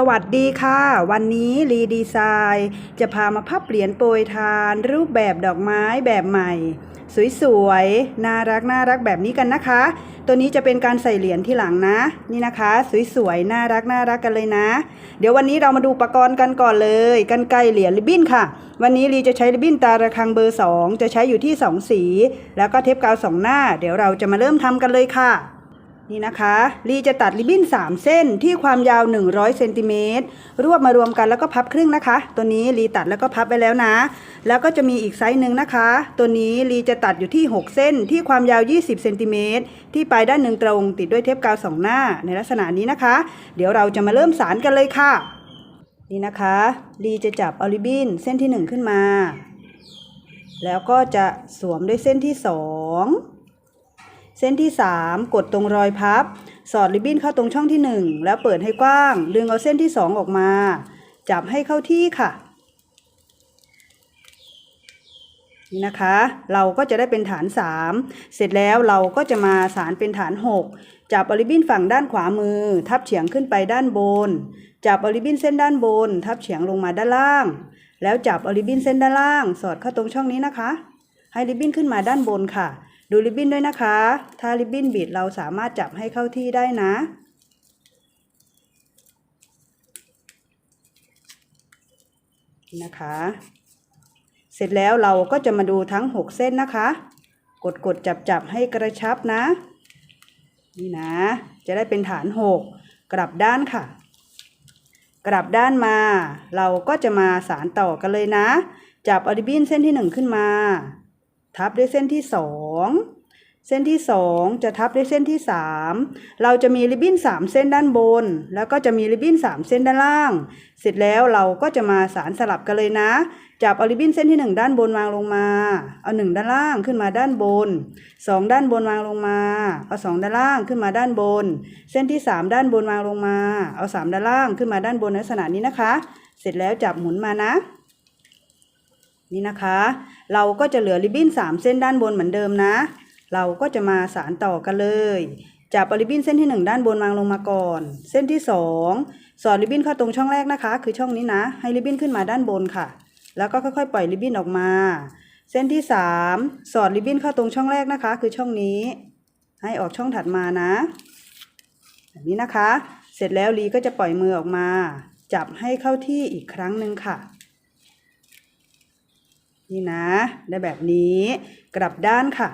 สวัสดีค่ะ วันนี้รีดีไซน์จะพามาพับเหรียญโปรยทาน รูปแบบดอกไม้แบบใหม่ สวยๆ น่ารักน่ารักแบบนี้กันนะคะ ตัวนี้จะเป็นการใส่เหรียญที่หลังนะ นี่นะคะ สวยๆ น่ารักน่ารักกันเลยนะ เดี๋ยววันนี้เรามาดูอุปกรณ์กันก่อนเลยกันไกลเหรียญริบบิ้นค่ะ วันนี้รีจะใช้ริบบิ้นตาระคังเบอร์ 2 จะใช้อยู่ที่ 2 สี แล้วก็เทปกาวสองหน้า เดี๋ยวเราจะมาเริ่มทำกันเลยค่ะ นี่นะคะลีจะตัดริบบิ้น 3 เส้นที่ความยาว 100เซนติเมตรรวบมารวมกันแล้วก็พับครึ่งนะคะ ตัวนี้ลีตัดแล้วก็พับไปแล้วนะ แล้วก็จะมีอีกไซส์หนึ่งนะคะ ตัวนี้ลีจะตัดอยู่ที่ 6 เส้นที่ความยาว 20เซนติเมตรที่ปลายด้านหนึ่งตรง ติดด้วยเทปกาวสองหน้าในลักษณะนี้นะคะ เดี๋ยวเราจะมาเริ่มสารกันเลยค่ะ นี่นะคะลีจะจับอาริบบิ้นเส้นที่ 1 ขึ้นมา แล้วก็จะสวมด้วยเส้นที่ 2 เส้นที่ 3 กดตรงรอยพับ สอดริบบิ้นเข้าตรงช่องที่ 1 แล้วเปิดให้กว้าง ดึงเอาเส้นที่ 2 ออกมา จับให้เข้าที่ค่ะ นี่นะคะ เราก็จะได้เป็นฐาน 3 เสร็จแล้วเราก็จะมาสารเป็นฐาน 6 จับอาริบบิ้นฝั่งด้านขวามือ ทับเฉียงขึ้นไปด้านบน จับอาริบบิ้นเส้นด้านบน ทับเฉียงลงมาด้านล่าง แล้วจับอาริบบิ้นเส้นด้านล่าง สอดเข้าตรงช่องนี้นะคะ ให้ริบบิ้นขึ้นมาด้านบนค่ะ ดูริบบิ้นด้วยนะคะ ถ้าริบบิ้นบิดเราสามารถจับให้เข้าที่ได้นะ นะคะ เสร็จแล้วเราก็จะมาดูทั้ง 6 เส้นนะคะ กดกดจับจับให้กระชับนะ นี่นะ จะได้เป็นฐาน 6 กลับด้านค่ะ กลับด้านมา เราก็จะมาสารต่อกันเลยนะ จับอริบบิ้นเส้นที่ 1 ขึ้นมา ทับด้วยเส้นที่2เส้นที่2จะทับด้วยเส้นที่3เราจะมีริบบิ้น3เส้นด้านบน แล้วก็จะมีริบบิ้น3เส้นด้านล่าง เสร็จแล้วเราก็จะมาสารสลับกันเลยนะ จับเอาริบบิ้นเส้นที่1ด้านบนวางลงมา เอา1ด้านล่างขึ้นมาด้านบน2ด้านบนวางลงมา เอา2ด้านล่างขึ้นมาด้านบน เส้นที่3ด้านบนวางลงมา เอา3ด้านล่างขึ้นมาด้านบนในลักษณะนี้นะคะ เสร็จแล้วจับหมุนมานะ นี่นะคะ เราก็จะเหลือริบบิ้น 3 เส้นด้านบนเหมือนเดิมนะ เราก็จะมาสารต่อกันเลยจับริบบิ้นเส้นที่ 1 ด้านบนวางลงมาก่อน เส้นที่ 2 สอดริบบิ้นเข้าตรงช่องแรกนะคะ คือช่องนี้นะ ให้ริบบิ้นขึ้นมาด้านบนค่ะ แล้วก็ค่อยๆ ปล่อยริบบิ้นออกมา เส้นที่ 3 สอดริบบิ้นเข้าตรงช่องแรกนะคะ คือช่องนี้ ให้ออกช่องถัดมานะแบบนี้นะคะ เสร็จแล้วลีก็จะปล่อยมือออกมา จับให้เข้าที่อีกครั้งหนึ่งค่ะ นี่นะ ได้แบบนี้ กลับด้านค่ะ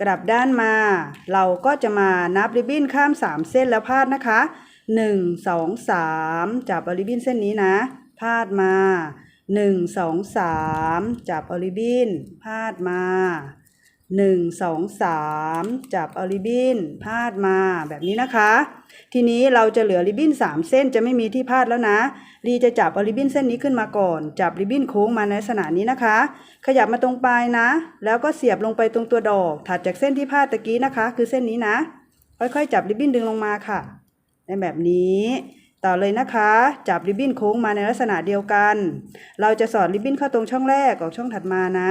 กลับด้านมา เราก็จะมานับริบบิ้นข้าม 3 เส้นแล้วพาดนะคะ 1 2 3 จับเอาริบบิ้นเส้นนี้นะ พาดมา 1 2 3 จับเอาริบบิ้น พาดมา 1 2 3จับเอาริบบิ้นพาดมาแบบนี้นะคะ ทีนี้เราจะเหลือริบบิ้น3เส้นจะไม่มีที่พาดแล้วนะรีจะจับเอาริบบิ้นเส้นนี้ขึ้นมาก่อน จับริบบิ้นโค้งมาในลักษณะนี้นะคะ ขยับมาตรงปลายนะ แล้วก็เสียบลงไปตรงตัวดอก ถัดจากเส้นที่พาดตะกี้นะคะ คือเส้นนี้นะ ค่อยๆ จับริบบิ้นดึงลงมาค่ะในแบบนี้ต่อเลยนะคะ จับริบบิ้นโค้งมาในลักษณะเดียวกัน เราจะสอดริบบิ้นเข้าตรงช่องแรกออกช่องถัดมานะ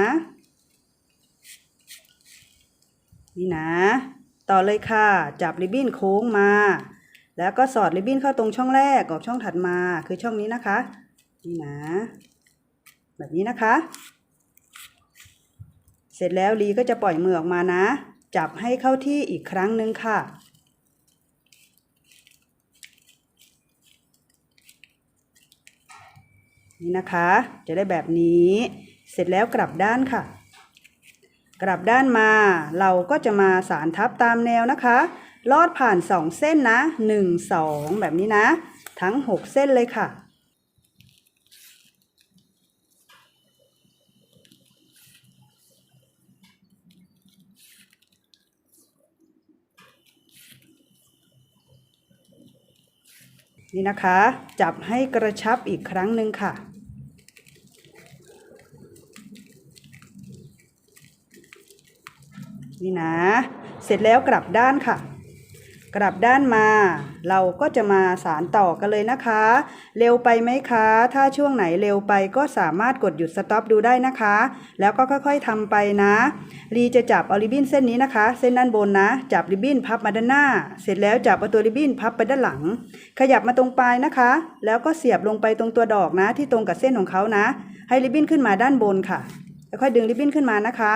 นี่นะ ต่อเลยค่ะ จับริบบิ้นโค้งมา แล้วก็สอดริบบิ้นเข้าตรงช่องแรกออกช่องถัดมาคือช่องนี้นะคะ นี่นะ แบบนี้นะคะ เสร็จแล้วลีก็จะปล่อยมือออกมานะ จับให้เข้าที่อีกครั้งหนึ่งค่ะนี่นะคะ จะได้แบบนี้ เสร็จแล้วกลับด้านค่ะ กลับด้านมา เราก็จะมาสารทับตามแนวนะคะ ลอดผ่าน 2 เส้นนะ 1 2 แบบนี้นะ ทั้ง 6 เส้นเลยค่ะ นี่นะคะ จับให้กระชับอีกครั้งหนึ่งค่ะ นี่นะ เสร็จแล้วกลับด้านค่ะ กลับด้านมา เราก็จะมาสารต่อกันเลยนะคะ เร็วไปไหมคะ ถ้าช่วงไหนเร็วไปก็สามารถกดหยุดสต็อปดูได้นะคะ แล้วก็ค่อยๆทำไปนะ รีจะจับเอาริบบิ้นเส้นนี้นะคะ เส้นด้านบนนะ จับริบบิ้นพับมาด้านหน้า เสร็จแล้วจับเอาตัวริบบิ้นพับไปด้านหลัง ขยับมาตรงปลายนะคะ แล้วก็เสียบลงไปตรงตัวดอกนะ ที่ตรงกับเส้นของเขานะ ให้ริบบิ้นขึ้นมาด้านบนค่ะแล้วค่อยดึงริบบิ้นขึ้นมานะคะ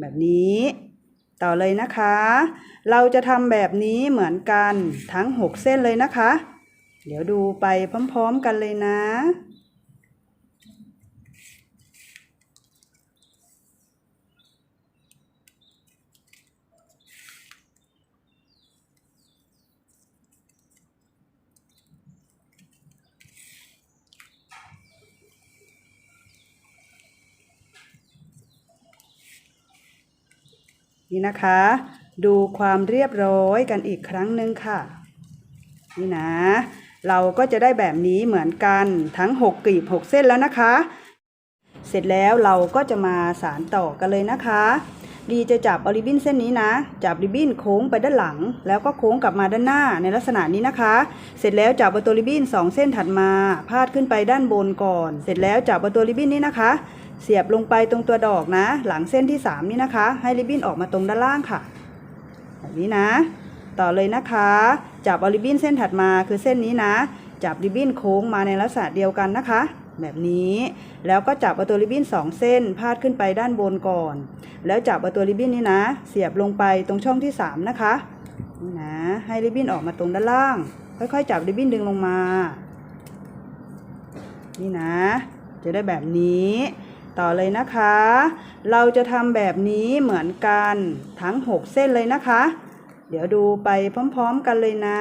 แบบนี้ ต่อเลยนะคะ เราจะทำแบบนี้เหมือนกันทั้ง 6 เส้นเลยนะคะ เดี๋ยวดูไปพร้อม ๆ กันเลยนะ นี่นะคะ ดูความเรียบร้อยกันอีกครั้งหนึ่งค่ะ นี่นะ เราก็จะได้แบบนี้เหมือนกันทั้ง 6กลีบ6 เส้นแล้วนะคะ เสร็จแล้วเราก็จะมาสารต่อกันเลยนะคะดีจะจับเอาริบบิ้นเส้นนี้นะ จับริบบิ้นโค้งไปด้านหลัง แล้วก็โค้งกลับมาด้านหน้าในลักษณะนี้นะคะ เสร็จแล้วจับเอาตัวริบบิ้นสองเส้นถัดมา พาดขึ้นไปด้านบนก่อน เสร็จแล้วจับเอาตัวริบบิ้นนี้นะคะ เสียบลงไปตรงตัวดอกนะ หลังเส้นที่ 3 นี่นะคะ ให้ริบบิ้นออกมาตรงด้านล่างค่ะ แบบนี้นะ ต่อเลยนะคะ จับเอาริบบิ้นเส้นถัดมาคือเส้นนี้นะ จับริบบิ้นโค้งมาในลักษณะเดียวกันนะคะ แบบนี้ แล้วก็จับเอาตัวริบบิ้นสองเส้นพาดขึ้นไปด้านบนก่อน แล้วจับเอาตัวริบบิ้นนี้นะ เสียบลงไปตรงช่องที่ 3 นะคะ นี่นะ ให้ริบบิ้นออกมาตรงด้านล่าง ค่อยๆ จับริบบิ้นดึงลงมา นี่นะ จะได้แบบนี้ ต่อเลยนะคะ เราจะทำแบบนี้เหมือนกันทั้ง 6 เส้นเลยนะคะ เดี๋ยวดูไปพร้อม ๆ กันเลยนะ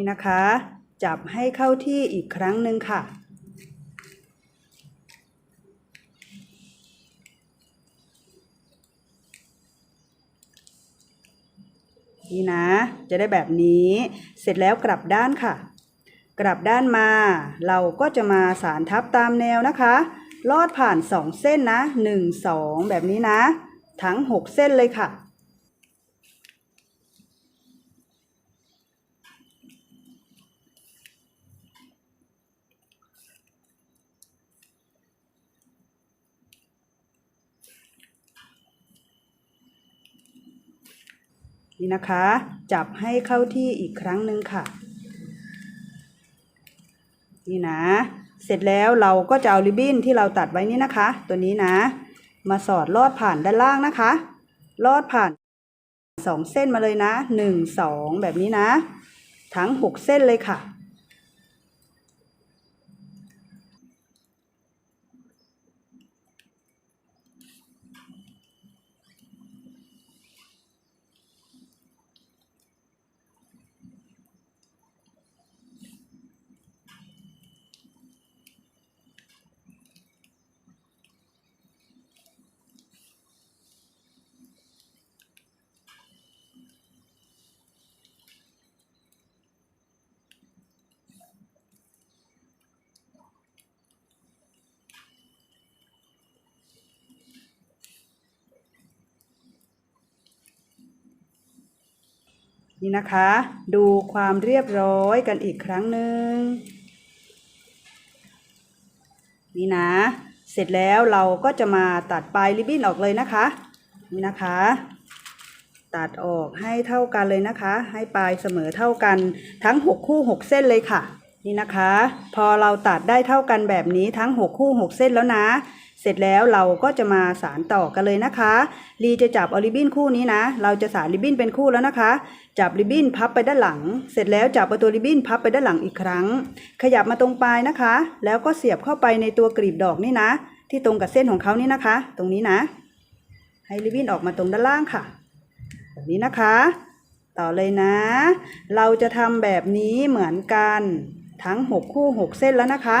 นี่นะคะ จับให้เข้าที่อีกครั้งหนึ่งค่ะ นี่นะ จะได้แบบนี้ เสร็จแล้วกลับด้านค่ะ กลับด้านมา เราก็จะมาสารทับตามแนวนะคะ ลอดผ่าน 2 เส้นนะ 1 2 แบบนี้นะ ทั้ง 6 เส้นเลยค่ะ นี่นะคะ จับให้เข้าที่อีกครั้งหนึ่งค่ะ นี่นะ เสร็จแล้วเราก็จะเอาริบบิ้นที่เราตัดไว้นี่นะคะ ตัวนี้นะ มาสอดลอดผ่านด้านล่างนะคะ ลอดผ่านสองเส้นมาเลยนะหนึ่งสองแบบนี้นะ ทั้งหกเส้นเลยค่ะ นี่นะคะ ดูความเรียบร้อยกันอีกครั้งหนึ่งนี่นะ เสร็จแล้วเราก็จะมาตัดปลายริบบิ้นออกเลยนะคะ นี่นะคะ ตัดออกให้เท่ากันเลยนะคะ ให้ปลายเสมอเท่ากันทั้ง 6 คู่ 6 เส้นเลยค่ะ นี่นะคะ พอเราตัดได้เท่ากันแบบนี้ทั้ง 6 คู่ 6 เส้นแล้วนะ เสร็จแล้วเราก็จะมาสารต่อกันเลยนะคะ ลีจะจับเอาริบบิ้นคู่นี้นะ เราจะสารริบบิ้นเป็นคู่แล้วนะคะ จับริบบิ้นพับไปด้านหลัง เสร็จแล้วจับเอาตัวริบบิ้นพับไปด้านหลังอีกครั้ง ขยับมาตรงปลายนะคะ แล้วก็เสียบเข้าไปในตัวกลีบดอกนี่นะ ที่ตรงกับเส้นของเขานี่นะคะ ตรงนี้นะ ให้ริบบิ้นออกมาตรงด้านล่างค่ะ แบบนี้นะคะ ต่อเลยนะ เราจะทำแบบนี้เหมือนกันทั้ง 6 คู่ 6 เส้นแล้วนะคะ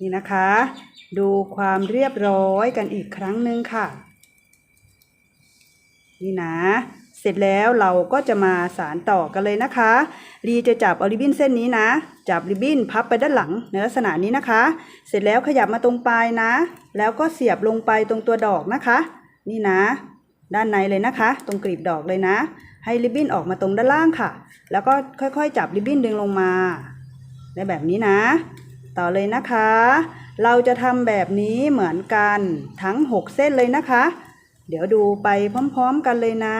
นี่นะคะ ดูความเรียบร้อยกันอีกครั้งหนึ่งค่ะ นี่นะ เสร็จแล้วเราก็จะมาสารต่อกันเลยนะคะ รีจะจับเอาริบบิ้นเส้นนี้นะ จับริบบิ้นพับไปด้านหลังในลักษณะนี้นะคะ เสร็จแล้วขยับมาตรงปลายนะ แล้วก็เสียบลงไปตรงตัวดอกนะคะ นี่นะ ด้านในเลยนะคะ ตรงกลีบดอกเลยนะ ให้ริบบิ้นออกมาตรงด้านล่างค่ะ แล้วก็ค่อยๆ จับริบบิ้นดึงลงมาได้แบบนี้นะ ต่อเลยนะคะ เราจะทำแบบนี้เหมือนกันทั้ง 6 เส้นเลยนะคะ เดี๋ยวดูไปพร้อม ๆ กันเลยนะ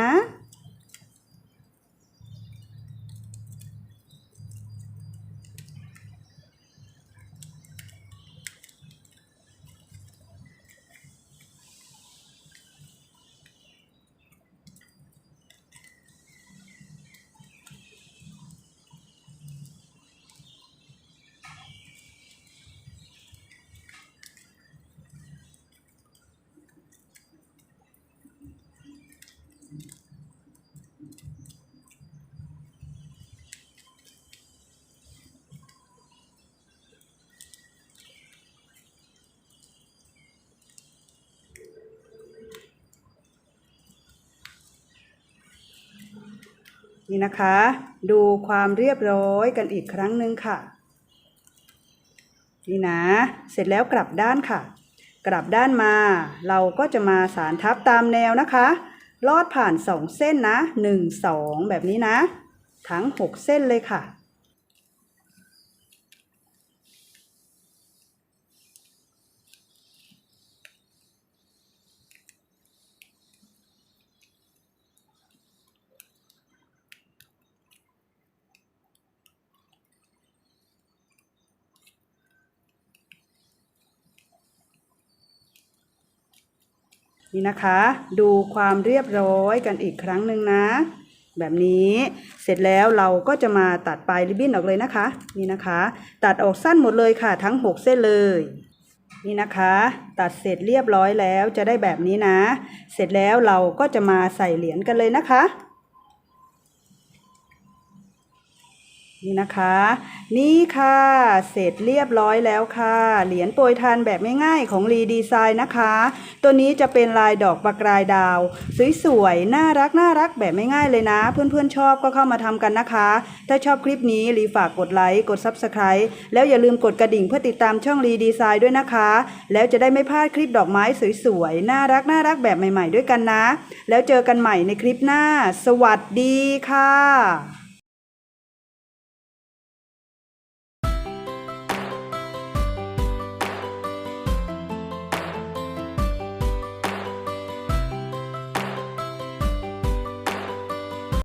นี่นะคะ ดูความเรียบร้อยกันอีกครั้งหนึ่งค่ะ นี่นะ เสร็จแล้วกลับด้านค่ะ กลับด้านมา เราก็จะมาสารทับตามแนวนะคะ ลอดผ่านสองเส้นนะหนึ่งสองแบบนี้นะ ทั้งหกเส้นเลยค่ะ นี่นะคะ ดูความเรียบร้อยกันอีกครั้งหนึ่งนะ แบบนี้เสร็จแล้วเราก็จะมาตัดปลายริบบิ้นออกเลยนะคะ นี่นะคะ ตัดออกสั้นหมดเลยค่ะ ทั้ง 6 เส้นเลยนี่นะคะ ตัดเสร็จเรียบร้อยแล้วจะได้แบบนี้นะ เสร็จแล้วเราก็จะมาใส่เหรียญกันเลยนะคะ นี่นะคะ นี่ค่ะ เสร็จเรียบร้อยแล้วค่ะ เหรียญโปรยทานแบบง่ายๆของรีดีไซน์นะคะ ตัวนี้จะเป็นลายดอกประกายดาว สวยๆ น่ารักน่ารักแบบไม่ง่ายเลยนะ เพื่อนๆชอบก็เข้ามาทำกันนะคะ ถ้าชอบคลิปนี้รีฝากกดไลค์กด Subscribe แล้วอย่าลืมกดกระดิ่งเพื่อติดตามช่องรีดีไซน์ด้วยนะคะ แล้วจะได้ไม่พลาดคลิปดอกไม้สวยๆ น่ารักน่ารักแบบใหม่ๆ ด้วยกันนะ แล้วเจอกันใหม่ในคลิปหน้า สวัสดีค่ะ